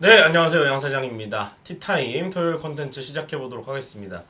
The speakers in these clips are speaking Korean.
네, 안녕하세요. 양사장입니다. 티타임 토요일 컨텐츠 시작해 보도록 하겠습니다.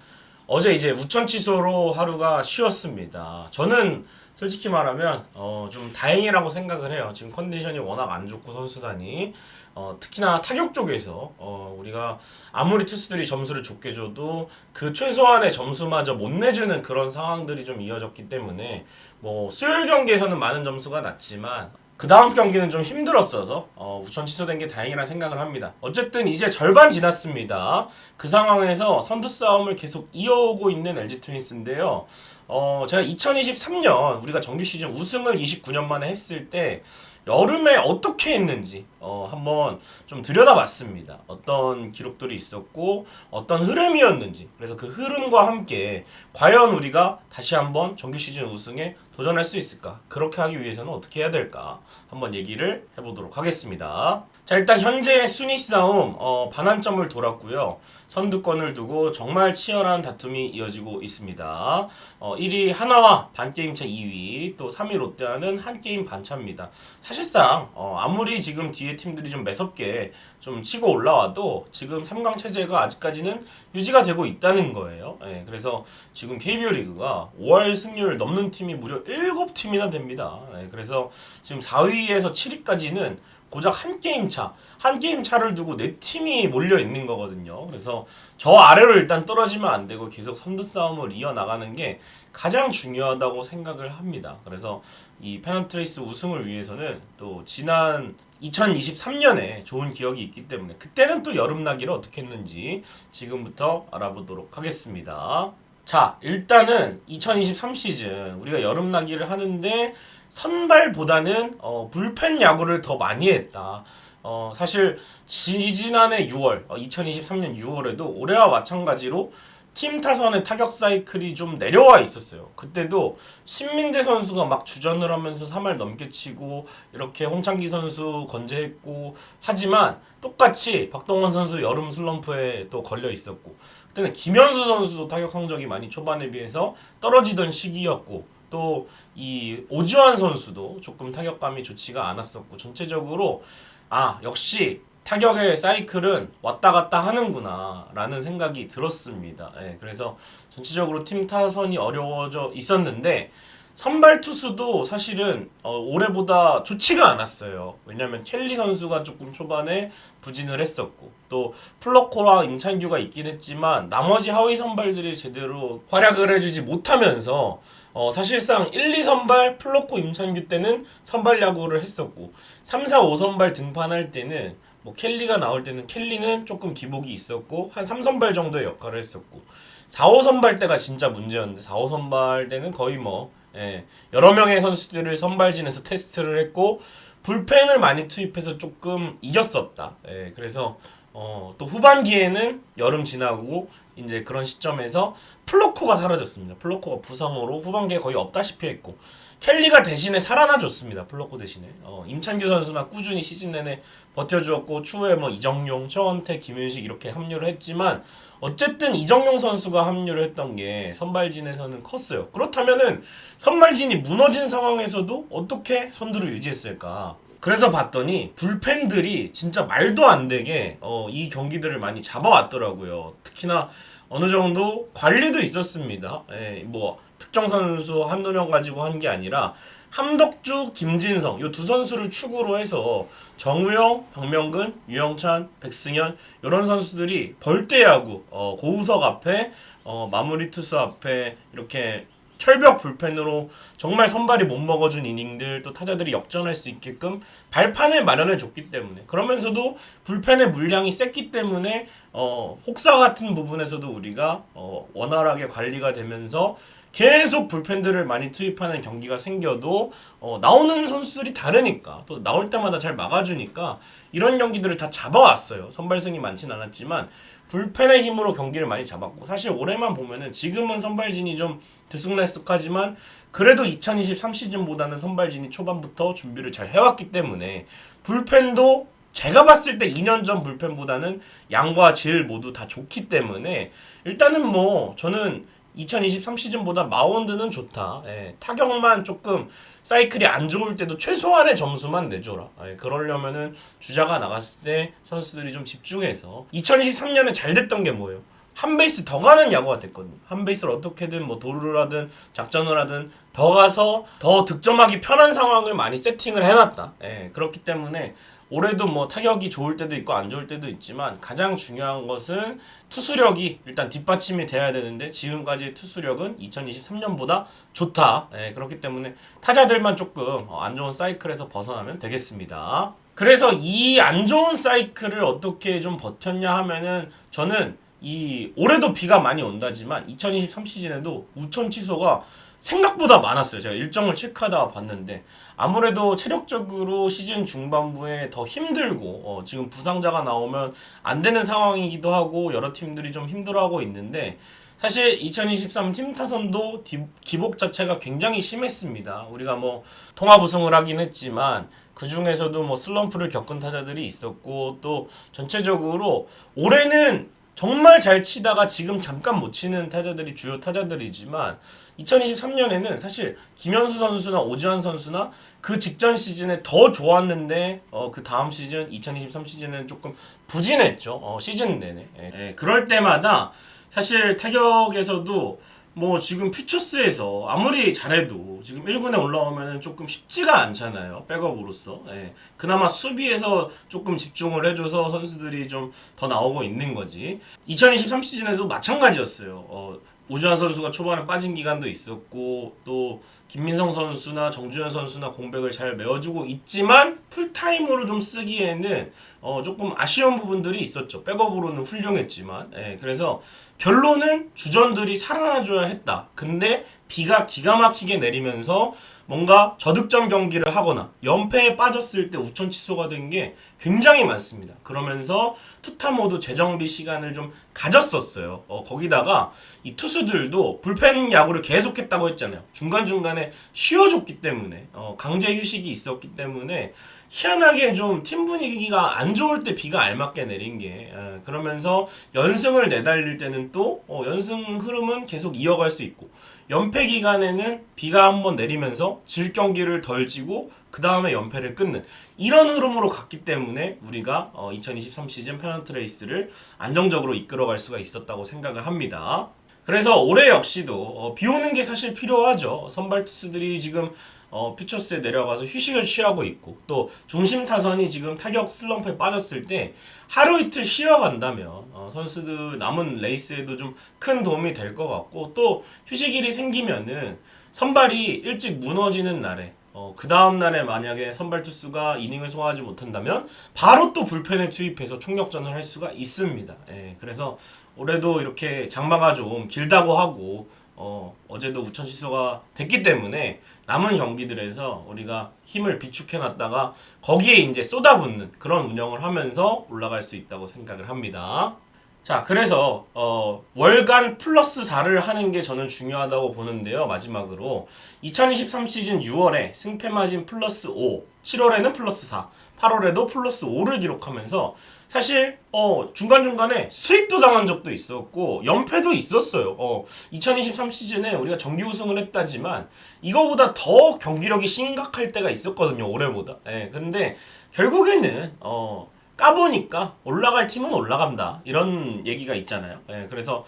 어제 이제 우천 취소로 하루가 쉬었습니다. 저는 솔직히 말하면 어, 좀 다행이라고 생각을 해요. 지금 컨디션이 워낙 안 좋고 선수단이 어, 특히나 타격 쪽에서 어, 우리가 아무리 투수들이 점수를 좋게 줘도 그 최소한의 점수마저 못 내주는 그런 상황들이 좀 이어졌기 때문에 뭐 수요일 경기에서는 많은 점수가 났지만 그 다음 경기는 좀 힘들었어서 어, 우천 취소된 게 다행이라 생각을 합니다. 어쨌든 이제 절반 지났습니다. 그 상황에서 선두 싸움을 계속 이어오고 있는 LG 트윈스인데요. 어, 제가 2023년 우리가 정규 시즌 우승을 29년 만에 했을 때 여름에 어떻게 했는지 어, 한번 좀 들여다봤습니다. 어떤 기록들이 있었고 어떤 흐름이었는지 그래서 그 흐름과 함께 과연 우리가 다시 한번 정규 시즌 우승에 도전할 수 있을까? 그렇게 하기 위해서는 어떻게 해야 될까? 한번 얘기를 해보도록 하겠습니다. 자 일단 현재 순위 싸움 어, 반환점을 돌았고요. 선두권을 두고 정말 치열한 다툼이 이어지고 있습니다. 어, 1위 하나와 반 게임 차 2위 또 3위 롯데와는 한 게임 반 차입니다. 사실상 어, 아무리 지금 뒤에 팀들이 좀 매섭게 좀 치고 올라와도 지금 3강 체제가 아직까지는 유지가 되고 있다는 거예요. 예, 그래서 지금 KBO 리그가 5월 승률 넘는 팀이 무려 7팀이나 됩니다. 예, 그래서 지금 4위에서 7위까지는 고작 한 게임 차, 한 게임 차를 두고 네 팀이 몰려 있는 거거든요. 그래서 저 아래로 일단 떨어지면 안 되고 계속 선두 싸움을 이어 나가는 게 가장 중요하다고 생각을 합니다. 그래서 이 페넌트레이스 우승을 위해서는 또 지난 2023년에 좋은 기억이 있기 때문에 그때는 또 여름나기를 어떻게 했는지 지금부터 알아보도록 하겠습니다. 자, 일단은 2023 시즌 우리가 여름나기를 하는데 선발보다는 어, 불펜 야구를 더 많이 했다. 어, 사실 지지난해 6월, 어, 2023년 6월에도 올해와 마찬가지로 팀 타선의 타격 사이클이 좀 내려와 있었어요. 그때도 신민재 선수가 막 주전을 하면서 3할 넘게 치고 이렇게 홍창기 선수 건재했고 하지만 똑같이 박동원 선수 여름 슬럼프에 또 걸려 있었고 그 때는 김현수 선수도 타격 성적이 많이 초반에 비해서 떨어지던 시기였고 또 이 오지환 선수도 조금 타격감이 좋지가 않았었고 전체적으로 아 역시 타격의 사이클은 왔다 갔다 하는구나 라는 생각이 들었습니다. 예, 그래서 전체적으로 팀 타선이 어려워져 있었는데 선발 투수도 사실은 어, 올해보다 좋지가 않았어요. 왜냐하면 켈리 선수가 조금 초반에 부진을 했었고 또 플러코와 임찬규가 있긴 했지만 나머지 하위 선발들이 제대로 활약을 해주지 못하면서 어, 사실상 1, 2 선발 플러코 임찬규 때는 선발 야구를 했었고 3, 4, 5 선발 등판할 때는 뭐 켈리가 나올 때는 켈리는 조금 기복이 있었고 한 3선발 정도의 역할을 했었고 4, 5선발 때가 진짜 문제였는데 4, 5선발 때는 거의 뭐 예, 여러 명의 선수들을 선발진에서 테스트를 했고 불펜을 많이 투입해서 조금 이겼었다. 예, 그래서 어, 또 후반기에는 여름 지나고 이제 그런 시점에서 플로코가 사라졌습니다. 플로코가 부상으로 후반기에 거의 없다시피 했고 켈리가 대신에 살아나줬습니다. 플로코 대신에 어, 임찬규 선수만 꾸준히 시즌 내내 버텨주었고 추후에 뭐 이정용, 최원태, 김윤식 이렇게 합류를 했지만 어쨌든 이정용 선수가 합류를 했던 게 선발진에서는 컸어요. 그렇다면은 선발진이 무너진 상황에서도 어떻게 선두를 유지했을까? 그래서 봤더니 불펜들이 진짜 말도 안 되게 어, 이 경기들을 많이 잡아왔더라고요. 특히나 어느 정도 관리도 있었습니다. 예, 뭐 특정 선수 한두 명 가지고 하는 게 아니라 함덕주, 김진성 이 두 선수를 축으로 해서 정우영, 박명근, 유영찬, 백승현 이런 선수들이 벌떼야구 어, 고우석 앞에 어, 마무리 투수 앞에 이렇게 철벽 불펜으로 정말 선발이 못 먹어준 이닝들 또 타자들이 역전할 수 있게끔 발판을 마련해 줬기 때문에 그러면서도 불펜의 물량이 셌기 때문에 어, 혹사 같은 부분에서도 우리가 어, 원활하게 관리가 되면서 계속 불펜들을 많이 투입하는 경기가 생겨도 어, 나오는 선수들이 다르니까 또 나올 때마다 잘 막아주니까 이런 경기들을 다 잡아왔어요. 선발승이 많진 않았지만 불펜의 힘으로 경기를 많이 잡았고 사실 올해만 보면은 지금은 선발진이 좀 들쑥날쑥하지만 그래도 2023 시즌보다는 선발진이 초반부터 준비를 잘 해왔기 때문에 불펜도 제가 봤을 때 2년 전 불펜보다는 양과 질 모두 다 좋기 때문에 일단은 뭐 저는 2023 시즌보다 마운드는 좋다. 예, 타격만 조금 사이클이 안 좋을 때도 최소한의 점수만 내줘라. 예, 그러려면은 주자가 나갔을 때 선수들이 좀 집중해서 2023년에 잘 됐던 게 뭐예요? 한 베이스 더 가는 야구가 됐거든요. 한 베이스를 어떻게든 뭐 도루를 하든 작전을 하든 더 가서 더 득점하기 편한 상황을 많이 세팅을 해놨다. 예, 그렇기 때문에 올해도 뭐 타격이 좋을 때도 있고 안 좋을 때도 있지만 가장 중요한 것은 투수력이 일단 뒷받침이 돼야 되는데 지금까지의 투수력은 2023년보다 좋다. 예, 그렇기 때문에 타자들만 조금 어, 안 좋은 사이클에서 벗어나면 되겠습니다. 그래서 이 안 좋은 사이클을 어떻게 좀 버텼냐 하면은 저는 이 올해도 비가 많이 온다지만 2023 시즌에도 우천 취소가 생각보다 많았어요. 제가 일정을 체크하다가 봤는데 아무래도 체력적으로 시즌 중반부에 더 힘들고 어, 지금 부상자가 나오면 안 되는 상황이기도 하고 여러 팀들이 좀 힘들어하고 있는데 사실 2023 팀 타선도 디- 기복 자체가 굉장히 심했습니다. 우리가 뭐 통합 우승을 하긴 했지만 그 중에서도 뭐 슬럼프를 겪은 타자들이 있었고 또 전체적으로 올해는 정말 잘 치다가 지금 잠깐 못 치는 타자들이 주요 타자들이지만 2023년에는 사실 김현수 선수나 오지환 선수나 그 직전 시즌에 더 좋았는데 어, 그 다음 시즌 2023 시즌에는 조금 부진했죠. 어, 시즌 내내. 예, 예, 그럴 때마다 사실 타격에서도 뭐 지금 퓨처스에서 아무리 잘해도 지금 1군에 올라오면 조금 쉽지가 않잖아요 백업으로서. 예. 그나마 수비에서 조금 집중을 해줘서 선수들이 좀 더 나오고 있는 거지. 2023 시즌에도 마찬가지였어요. 어, 오주환 선수가 초반에 빠진 기간도 있었고 또 김민성 선수나 정주현 선수나 공백을 잘 메워주고 있지만 풀타임으로 좀 쓰기에는 어 조금 아쉬운 부분들이 있었죠. 백업으로는 훌륭했지만 예, 그래서 결론은 주전들이 살아나줘야 했다. 근데 비가 기가 막히게 내리면서 뭔가 저득점 경기를 하거나 연패에 빠졌을 때 우천 취소가 된 게 굉장히 많습니다. 그러면서 투타 모드 재정비 시간을 좀 가졌었어요. 어, 거기다가 이 투수들도 불펜 야구를 계속했다고 했잖아요. 중간 중간에 쉬어줬기 때문에 어, 강제 휴식이 있었기 때문에 희한하게 좀 팀 분위기가 안 좋을 때 비가 알맞게 내린 게 예, 그러면서 연승을 내달릴 때는 또 어, 연승 흐름은 계속 이어갈 수 있고 연패 기간에는 비가 한번 내리면서 질 경기를 덜 지고 그 다음에 연패를 끊는 이런 흐름으로 갔기 때문에 우리가 어, 2023 시즌 페넌트 레이스를 안정적으로 이끌어갈 수가 있었다고 생각을 합니다. 그래서 올해 역시도 어, 비 오는 게 사실 필요하죠. 선발 투수들이 지금 어, 퓨처스에 내려가서 휴식을 취하고 있고 또 중심 타선이 지금 타격 슬럼프에 빠졌을 때 하루 이틀 쉬어간다면 어, 선수들 남은 레이스에도 좀 큰 도움이 될 것 같고 또 휴식일이 생기면은 선발이 일찍 무너지는 날에 어, 그 다음 날에 만약에 선발 투수가 이닝을 소화하지 못한다면 바로 또 불펜을 투입해서 총력전을 할 수가 있습니다. 예, 그래서 올해도 이렇게 장마가 좀 길다고 하고 어, 어제도 우천 취소가 됐기 때문에 남은 경기들에서 우리가 힘을 비축해 놨다가 거기에 이제 쏟아붓는 그런 운영을 하면서 올라갈 수 있다고 생각을 합니다. 자, 그래서 어, 월간 플러스 4를 하는 게 저는 중요하다고 보는데요. 마지막으로 2023 시즌 6월에 승패 마진 플러스 5, 7월에는 플러스 4, 8월에도 플러스 5를 기록하면서 사실 어, 중간중간에 수입도 당한 적도 있었고 연패도 있었어요. 어, 2023 시즌에 우리가 정기 우승을 했다지만 이거보다 더 경기력이 심각할 때가 있었거든요. 올해보다. 예, 근데 결국에는 어, 까보니까 올라갈 팀은 올라간다 이런 얘기가 있잖아요. 예, 그래서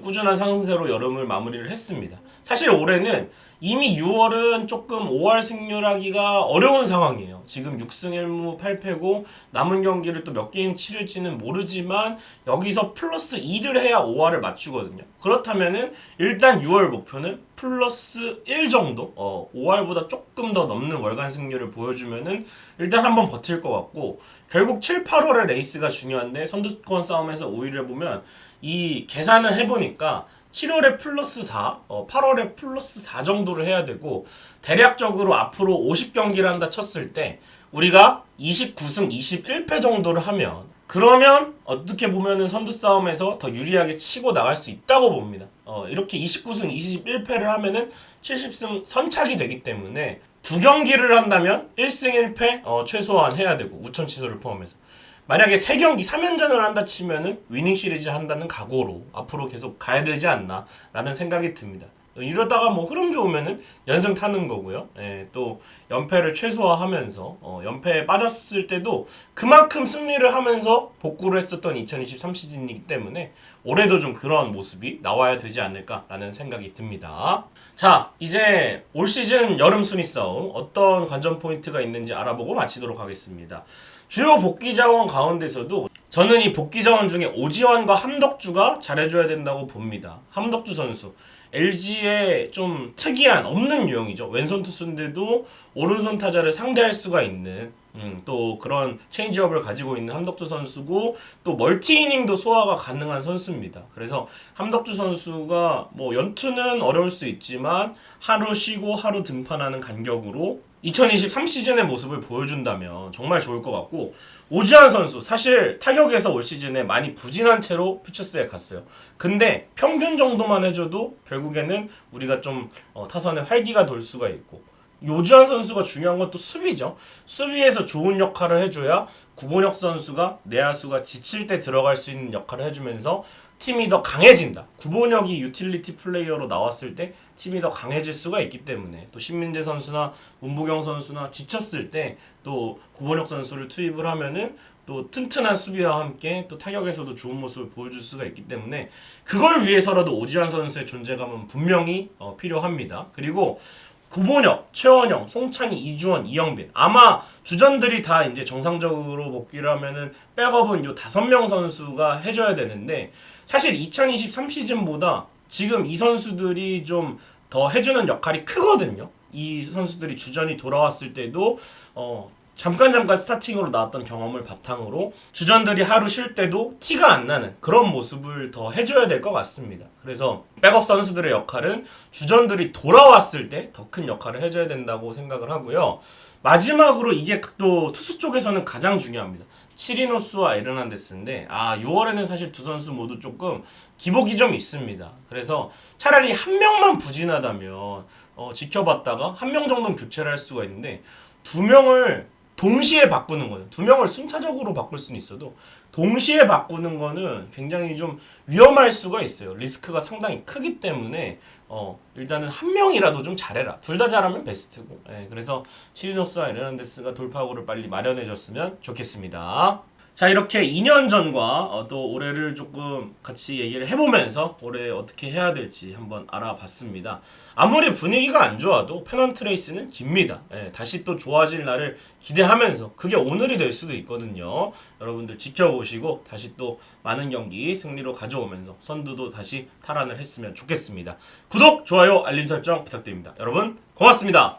꾸준한 상승세로 여름을 마무리를 했습니다. 사실 올해는 이미 6월은 조금 5할 승률하기가 어려운 상황이에요. 지금 6승 1무 8패고 남은 경기를 또 몇 게임 치를지는 모르지만 여기서 플러스 2를 해야 5할을 맞추거든요. 그렇다면은 일단 6월 목표는 플러스 1 정도, 어, 5할보다 조금 더 넘는 월간 승률을 보여주면은 일단 한번 버틸 것 같고 결국 7, 8월의 레이스가 중요한데 선두권 싸움에서 5위를 보면 이 계산을 해보니까 7월에 플러스 4, 어, 8월에 플러스 4 정도를 해야 되고 대략적으로 앞으로 50경기를 한다 쳤을 때 우리가 29승 21패 정도를 하면 그러면 어떻게 보면은 선두 싸움에서 더 유리하게 치고 나갈 수 있다고 봅니다. 어, 이렇게 29승 21패를 하면은 70승 선착이 되기 때문에 두 경기를 한다면 1승 1패 어, 최소한 해야 되고 우천 취소를 포함해서 만약에 3경기 3연전을 한다 치면은 위닝 시리즈 한다는 각오로 앞으로 계속 가야 되지 않나 라는 생각이 듭니다. 이러다가 뭐 흐름 좋으면은 연승 타는 거고요. 예, 또 연패를 최소화하면서 어, 연패에 빠졌을 때도 그만큼 승리를 하면서 복구를 했었던 2023 시즌이기 때문에 올해도 좀 그런 모습이 나와야 되지 않을까라는 생각이 듭니다. 자, 이제 올 시즌 여름 순위 싸움 어떤 관전 포인트가 있는지 알아보고 마치도록 하겠습니다. 주요 복귀 자원 가운데서도 저는 이 복귀 자원 중에 오지환과 함덕주가 잘해줘야 된다고 봅니다. 함덕주 선수. LG의 좀 특이한 없는 유형이죠. 왼손 투수인데도 오른손 타자를 상대할 수가 있는 음, 또 그런 체인지업을 가지고 있는 함덕주 선수고 또 멀티 이닝도 소화가 가능한 선수입니다. 그래서 함덕주 선수가 뭐 연투는 어려울 수 있지만 하루 쉬고 하루 등판하는 간격으로 2023 시즌의 모습을 보여준다면 정말 좋을 것 같고 오지환 선수 사실 타격에서 올 시즌에 많이 부진한 채로 퓨처스에 갔어요. 근데 평균 정도만 해줘도 결국에는 우리가 좀 어, 타선에 활기가 돌 수가 있고 오지환 선수가 중요한 건 또 수비죠. 수비에서 좋은 역할을 해줘야 구본혁 선수가 내야수가 지칠 때 들어갈 수 있는 역할을 해주면서 팀이 더 강해진다. 구본혁이 유틸리티 플레이어로 나왔을 때 팀이 더 강해질 수가 있기 때문에 또 신민재 선수나 문보경 선수나 지쳤을 때 또 구본혁 선수를 투입을 하면은 또 튼튼한 수비와 함께 또 타격에서도 좋은 모습을 보여줄 수가 있기 때문에 그걸 위해서라도 오지환 선수의 존재감은 분명히 어, 필요합니다. 그리고 구본혁, 최원영, 송창희, 이주원, 이영빈 아마 주전들이 다 이제 정상적으로 복귀를 하면은 백업은 요 다섯 명 선수가 해줘야 되는데 사실 2023 시즌보다 지금 이 선수들이 좀 더 해주는 역할이 크거든요. 이 선수들이 주전이 돌아왔을 때도 어 잠깐 잠깐 스타팅으로 나왔던 경험을 바탕으로 주전들이 하루 쉴 때도 티가 안 나는 그런 모습을 더 해줘야 될 것 같습니다. 그래서 백업 선수들의 역할은 주전들이 돌아왔을 때 더 큰 역할을 해줘야 된다고 생각을 하고요. 마지막으로 이게 또 투수 쪽에서는 가장 중요합니다. 치리노스와 에르난데스인데 아 6월에는 사실 두 선수 모두 조금 기복이 좀 있습니다. 그래서 차라리 한 명만 부진하다면 어, 지켜봤다가 한 명 정도는 교체를 할 수가 있는데 두 명을 동시에 바꾸는 거는 두 명을 순차적으로 바꿀 수는 있어도 동시에 바꾸는 거는 굉장히 좀 위험할 수가 있어요. 리스크가 상당히 크기 때문에 어 일단은 한 명이라도 좀 잘해라. 둘 다 잘하면 베스트고. 예, 그래서 시리노스와 에르난데스가 돌파구를 빨리 마련해줬으면 좋겠습니다. 자 이렇게 2년 전과 어, 또 올해를 조금 같이 얘기를 해보면서 올해 어떻게 해야 될지 한번 알아봤습니다. 아무리 분위기가 안 좋아도 페넌트 레이스는 깁니다. 예, 다시 또 좋아질 날을 기대하면서 그게 오늘이 될 수도 있거든요. 여러분들 지켜보시고 다시 또 많은 경기 승리로 가져오면서 선두도 다시 탈환을 했으면 좋겠습니다. 구독, 좋아요, 알림 설정 부탁드립니다. 여러분 고맙습니다.